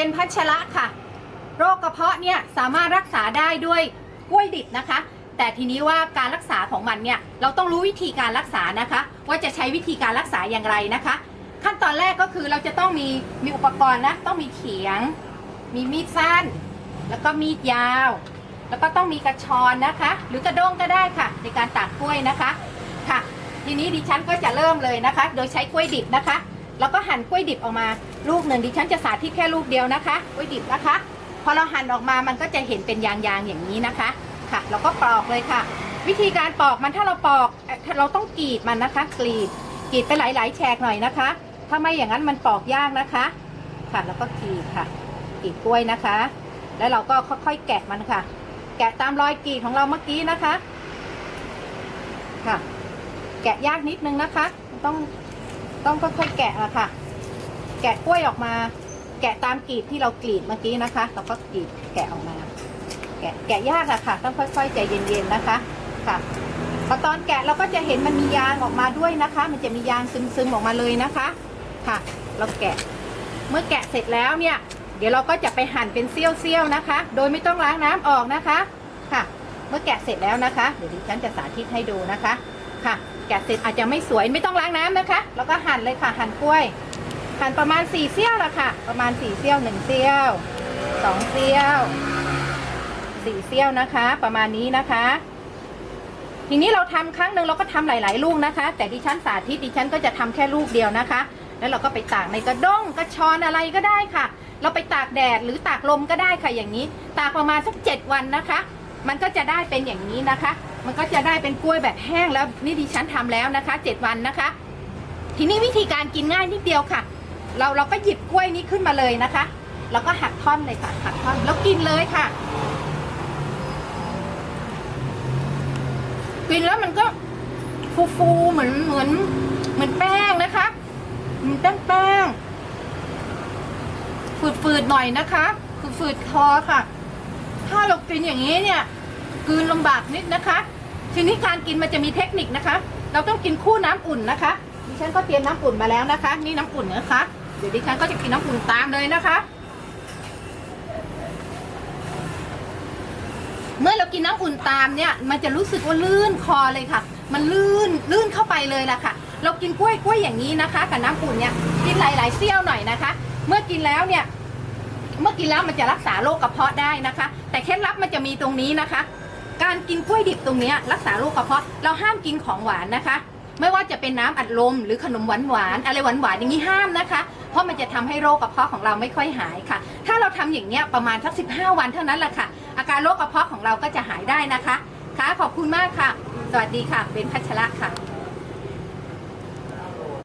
็นพัชระค่ะ โรคกระเพาะเนี่ยสามารถรักษาได้ด้วยกล้วยดิบนะคะ แต่ทีนี้ว่าการรักษาของมันเนี่ยเราต้องรู้วิธีการรักษานะคะ ว่าจะใช้วิธีการรักษาอย่างไรนะคะ ขั้นตอนแรกก็คือเราจะต้องมีมีอุปกรณ์นะต้องมีเขียง มีมีดสั้น แล้วก็มีดยาว แล้วก็ต้องมีกระชอนนะคะ หรือกระด้งก็ได้ค่ะ ในการตากกล้วยนะคะค่ะ ทีนี้ดิฉันก็จะเริ่มเลยนะคะ โดยใช้กล้วยดิบนะคะ แล้วก็หั่นกล้วยดิบออกมา ลูกหนึ่งดิฉันจะสาธิตแค่ลูกเดียวนะคะกล้วยดิบนะคะ พอเราหั่นออกมามันก็จะเห็นเป็นยางๆอย่างนี้นะคะค่ะเราก็ปอกเลยค่ะ วิธีการปอกมันถ้าเราปอกเอ่อเราต้องกรีดมันนะคะ กรีดกรีดไปหลายๆแฉกหน่อยนะคะ ถ้าไม่อย่างนั้นมันปอกยากนะคะ ค่ะแล้วก็กรีดค่ะกรีดกล้วยนะคะ แล้วเราก็ค่อยๆแกะมันค่ะ แกะตามรอยกรีดของเราเมื่อกี้นะคะ ค่ะ แกะยากนิดนึงนะคะ ต้องต้องค่อยๆแกะอะค่ะ แกะกล้วยออกมา แกะตามกรีดที่เรากรีดเมื่อกี้นะคะ เราก็กรีดแกะออกมา แกะแกะยากอะค่ะ ต้องค่อย ๆ ใจเย็นๆนะคะค่ะพอตอนแกะเราก็จะเห็นมันมียางออกมาด้วยนะคะ มันจะมียางซึมๆออกมาเลยนะคะ ค่ะ เราแกะ เมื่อแกะเสร็จแล้วเนี่ย เดี๋ยวเราก็จะไปหั่นเป็นเสี้ยวๆนะคะ โดยไม่ต้องล้างน้ำออกนะคะ ค่ะ เมื่อแกะเสร็จแล้วนะคะ เดี๋ยวดิฉันจะสาธิตให้ดูนะคะ ค่ะ แกะเสร็จอาจจะไม่สวยไม่ต้องล้างน้ำนะคะ แล้วก็หั่นเลยค่ะ หั่นกล้วย หั่นประมาณสี่เสี้ยวละค่ะ ประมาณสี่เสี้ยวหนึ่งเสี้ยวสองเสี้ยวสี่เสี้ยวนะคะ ประมาณนี้นะคะ ทีนี้เราทำครั้งหนึ่งเราก็ทำหลาย ๆ ลูกนะคะ แต่ดิฉันสาธิตดิฉันก็จะทำแค่ลูกเดียวนะคะ แล้วเราก็ไปตากในกระด้งกระชอนอะไรก็ได้ค่ะ เราไปตากแดดหรือตากลมก็ได้ค่ะอย่างนี้ ตากประมาณสักเจ็ดวันนะคะ มันก็จะได้เป็นอย่างนี้นะคะ มันก็จะได้เป็นกล้วยแบบแห้งแล้วนี่ดิฉันทำแล้วนะคะเจ็ดวันนะคะ ทีนี้วิธีการกินง่ายนิดเดียวค่ะ เราเราก็หยิบกล้วยนี้ขึ้นมาเลยนะคะ แล้วก็หักท่อนเลยค่ะหักท่อนแล้วกินเลยค่ะ กินแล้วมันก็ฟูฟูๆเหมือนเหมือนเหมือนแป้งนะคะเหมันแป้งแป้งฝืดๆหน่อยนะคะคือฝืดคอค่ะ ถ้าเรากินอย่างนี้เนี่ยกืนลำบากนิดนะคะ ทีนี้การกินมันจะมีเทคนิคนะคะ เราต้องกินคู่น้ำอุ่นนะคะดิฉันก็เตรียมน้ำอุ่นมาแล้วนะคะ นี่น้ำอุ่นนะคะ เดี๋ยวดิฉันก็จะกินน้ำอุ่นตามเลยนะคะ เมื่อเรากินน้ำอุ่นตามเนี่ยมันจะรู้สึกว่าลื่นคอเลยค่ะ มันลื่นลื่นเข้าไปเลยล่ะค่ะ เรากินกล้วยกล้วยอย่างนี้นะคะ กับน้ำอุ่นเนี่ยกินหลาย ๆเสี้ยวหน่อยนะคะ เมื่อกินแล้วเนี่ยเมื่อกินแล้วมันจะรักษาโรคกระเพาะได้นะคะ แต่เคล็ดลับมันจะมีตรงนี้นะคะ การกินกล้วยดิบตรงนี้รักษาโรคกระเพาะเราห้ามกินของหวานนะคะ ไม่ว่าจะเป็นน้ำอัดลมหรือขนมหวานหวานอะไรหวานหวานอย่างนี้ห้ามนะคะ เพราะมันจะทำให้โรคกระเพาะของเราไม่ค่อยหายค่ะ ถ้าเราทำอย่างเนี้ยประมาณสักสิวันเท่านั้นแหละค่ะ อาการโรคกระเพาะของเราก็จะหายได้นะคะค่ะขอบคุณมากค่ะ สวัสดีค่ะเป็นพัชระค่ะ